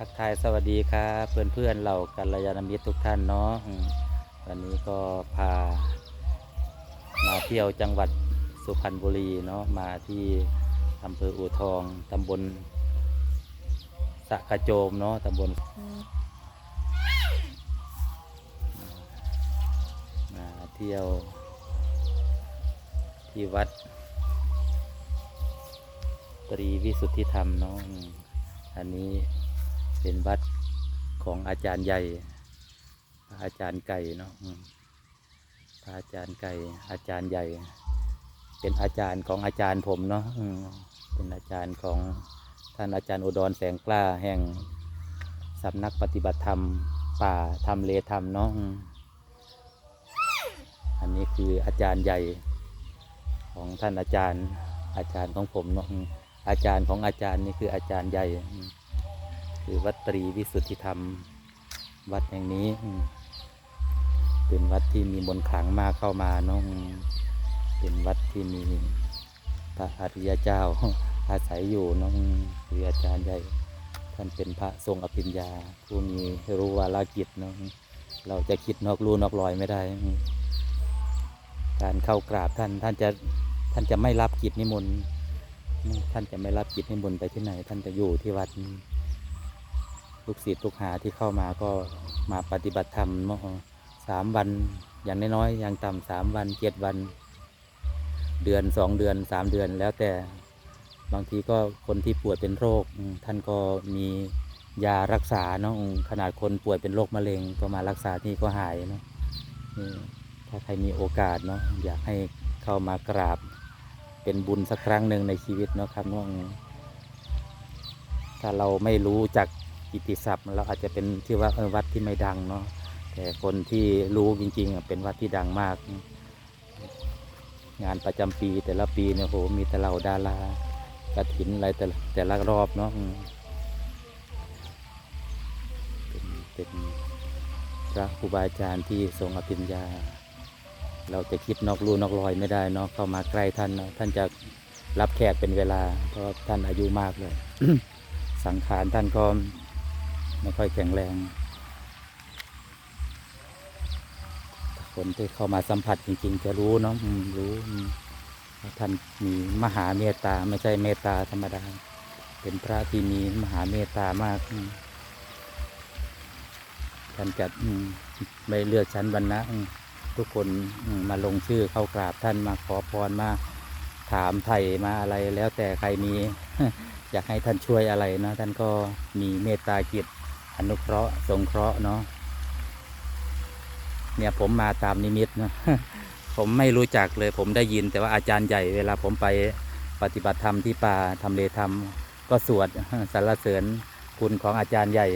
ทักทายสวัสดีครับเพื่อนเพื่อนเหล่ากัลยาณมิตรทุกท่านเนาะวันนี้ก็พา มาเที่ยวจังหวัดสุพรรณบุรีเนาะมาที่อำเภออู่ทองตำบลสะกระโจมเนาะตำบลมาเที่ยว ที่วัด ตรีวิสุทธิธรรมเนาะอันนี้ เป็นวัดของอาจารย์ใหญ่ อาจารย์ไก่เนาะอืมพระอาจารย์ไก่ อาจารย์ใหญ่ เป็นอาจารย์ของอาจารย์ผมเนาะเป็นอาจารย์ของท่านอาจารย์อุดรแสงกล้าแห่งสำนักปฏิบัติธรรมป่าธรรมเลธรรมเนาะอันนี้คืออาจารย์ใหญ่ของท่านอาจารย์อาจารย์ของผมเนาะอาจารย์ของอาจารย์นี่คืออาจารย์ใหญ่ คือวัดตรีวิสุทธิธรรม วัดแห่งนี้เป็นวัดที่มีมนขลังมากเข้ามานาะอืมเป็นวัดที่มีพระอริยเจ้าอาศัยอยู่นาะอืมคืออาจารย์ใหญ่ ท่านเป็นพระทรงอภิญญา ผู้มีรู้วาลกิจนาะอืมเราจะคิดนอกลู่นอกรอยไม่ได้ การเข้ากราบท่านท่านจะท่านจะไม่รับกิจนิมนต์ท่านจะไม่รับกิจนิมนต์ไปที่ไหน ท่านจะอยู่ที่วัด ลูกศิษย์ลูกหาที่เข้ามาก็มาปฏิบัติธรรมเนาะสามวันอย่างน้อยๆอย่างต่ำสามวันเจ็ดวัน เดือนสองเดือนสามเดือนแล้วแต่บางทีก็คนที่ป่วยเป็นโรค ท่านก็มียารักษาเนาะอืมขนาดคนป่วยเป็นโรคมะเร็งก็มารักษาที่นี่ก็หายเนาะนี่ถ้าใครมีโอกาสเนาะอยากให้เข้ามากราบเป็นบุญสักครั้งหนึ่งในชีวิตเนาะครับน้องถ้าเราไม่รู้จัก กิตติศัพท์เราอาจจะเป็นที่ว่าเออวัดที่ไม่ดังเนาะแต่คนที่รู้จริงๆอะเป็นวัดที่ดังมาก งานประจำปีแต่ละปีเนี่ยโหมีแต่เหล่าดารากระถินอะไรแต่ละแต่ละรอบเนาะอืมเป็นเป็นพระครูบาอาจารย์ที่ทรงอภิญญา เราจะคิดนอกลู่นอกรอยไม่ได้เนาะเข้ามาใกล้ท่านเนาะท่านจะรับแขกเป็นเวลา เพราะท่านอายุมากเลย สังขารท่านก็ ไม่ค่อยแข็งแรง คนที่เข้ามาสัมผัสจริง ๆ จะรู้เนาะรู้ว่าท่านมีมหาเมตตาไม่ใช่เมตตาธรรมดา เป็นพระที่มีมหาเมตตามากท่านจะอืมไม่เลือกชั้นวรรณะทุกคนมมาลงชื่อเข้ากราบท่านมาขอพรมาถามไถ่มาอะไรแล้วแต่ใครมี อยากให้ท่านช่วยอะไรนะ ท่านก็มีเมตตาจิต อนุเคราะห์สงเคราะห์เนาะเนี่ยผมมาตามนิมิตนะผมไม่รู้จักเลยผมได้ยิน แต่ว่าอาจารย์ใหญ่เวลาผมไปปฏิบัติธรรมที่ป่าทำเลธรรม ก็สวดสรรเสริญคุณของอาจารย์ใหญ่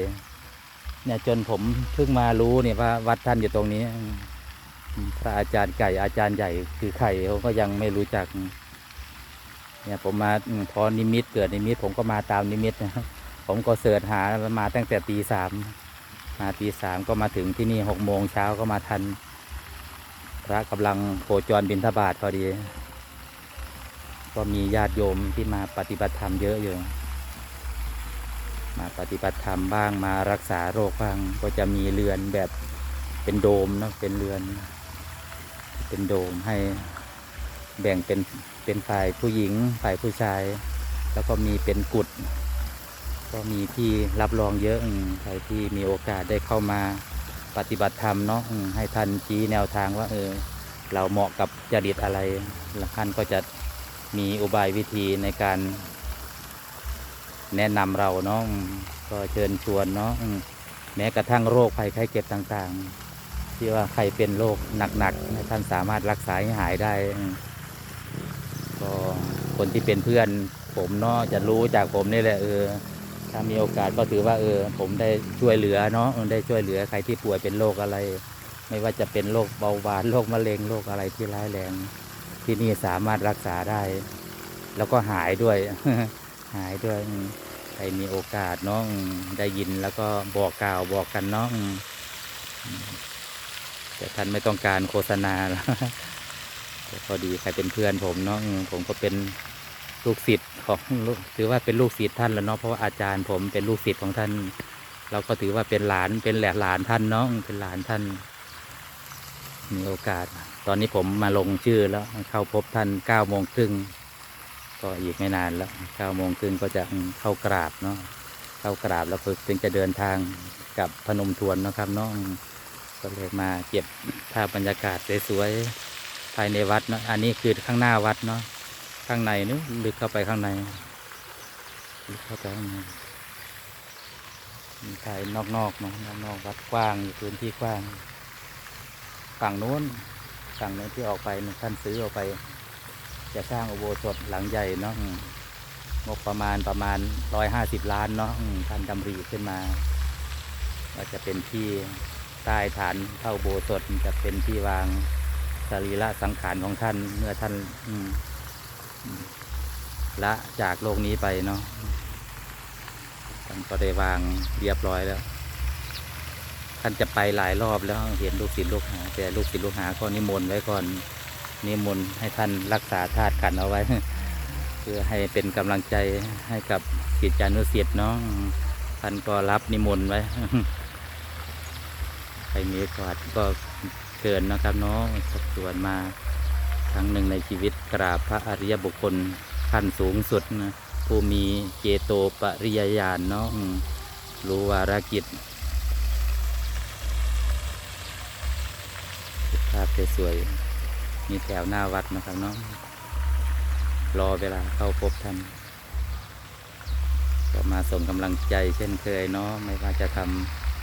เนี่ยจนผมเพิ่งมารู้เนี่ยว่าวัดท่านอยู่ตรงนี้ พระอาจารย์ไก่อาจารย์ใหญ่คือใครผมก็ยังไม่รู้จัก เนี่ยผมมาพอนิมิตเกิดนิมิต ผมก็มาตามนิมิตนะครับ ผมก็เสิร์ชหามาตั้งแต่ตีสามมาตีสามก็มาถึงที่นี่หกโมงเช้าก็มาทัน พระกำลังโคจรบินทบาทพอดี ก็มีญาติโยมที่มาปฏิบัติธรรมเยอะอยู่ มาปฏิบัติธรรมบ้างมารักษาโรคบ้างก็จะมีเรือนแบบเป็นโดมนะเป็นเรือน เป็นโดมให้แบ่งเป็นเป็นฝ่ายผู้หญิงฝ่ายผู้ชาย แล้วก็มีเป็นกุฏ ก็มีที่รับรองเยอะใครที่มีโอกาสได้เข้ามาปฏิบัติธรรมเนาะให้ท่านชี้แนวทางว่าเออเราเหมาะกับจริตอะไรล้วท่านก็จะมีอุบายวิธีในการ แนะนำเราเนาะก็เชิญชวนเนาะแม้กระทั่งโรคภัยไข้เจ็บต่างๆ ที่ว่าใครเป็นโรคหนักๆท่านสามารถรักษาให้หายได้ก็คนที่เป็นเพื่อนผมเนาะจะรู้จากผมนี่แหละเออ ถ้ามีโอกาสก็ถือว่าเออ ผมได้ช่วยเหลือเนาะได้ช่วยเหลือใครที่ป่วยเป็นโรคอะไร ไม่ว่าจะเป็นโรคเบาหวานโรคมะเร็งโรคอะไรที่ร้ายแรงที่นี่สามารถรักษาได้ แล้วก็หายด้วย หายด้วยใครมีโอกาสเนาะได้ยินแล้วก็บอกกล่าวบอกกันเนาะแต่ท่านไม่ต้องการโฆษณาแต่พอดีใครเป็นเพื่อนผมเนาะผมก็เป็น ลูกศิษย์ของถือว่าเป็นลูกศิษย์ท่านแล้วเนาะเพราะว่าอาจารย์ผมเป็นลูกศิษย์ของท่าน เราก็ถือว่าเป็นหลานเป็นแหละหลานท่านเนาะเป็นหลานท่าน มีโอกาส ตอนนี้ผมมาลงชื่อแล้วเข้าพบท่านเก้าโมงครึ่งก็อีกไม่นานแล้วเก้าโมงครึ่งก็จะเข้ากราบเนาะเข้ากราบแล้วถึงจะเดินทางกับพนมทวนนะครับน้องก็เลยมาเก็บภาพบรรยากาศสวยๆภายในวัดเนาะอันนี้คือข้างหน้าวัดเนาะ ข้างในนึกลึกเข้าไปข้างในลึกเข้าไปข้างในมีภายนอกๆเนาะนอกๆวัดกว้างอยู่พื้นที่กว้าง ฝั่งนู้นฝั่งนู้นที่ออกไปท่านซื้อออกไป จะสร้างอุโบสถหลังใหญ่เนาะอืมงบประมาณประมาณร้อยห้าสิบล้านเนาะอืมท่านดำริขึ้นมาว่าจะเป็นที่ใต้ฐานเท่าโบสถจะเป็นที่วางสรีระสังขารของท่านเมื่อท่านอืม ละจากโลกนี้ไปเนาะท่านก็ได้วางเรียบร้อยแล้ว ท่านจะไปหลายรอบแล้วเห็นลูกศิษย์ลูกหา แต่ลูกศิษย์ลูกหาก็นิมนต์ไว้ก่อน นิมนต์ให้ท่านรักษาธาตุขันเอาไว้ เพื่อให้เป็นกำลังใจให้กับศิษยานุศิษย์เนาะท่านก็รับนิมนต์ไว้ใครมีโอกาสก็เกินนะครับเนาะสักส่วนมา ครั้งหนึ่งในชีวิตกราบพระอริยบุคคลขั้นสูงสุดนะผู้มีเจโตปริยญาณเนาะอืมรู้วารกิจภาพสวยๆมีแถวหน้าวัดนะครับเนาะรอเวลาเข้าพบท่านก็มาส่งกำลังใจเช่นเคยเนาะไม่ว่าจะทำ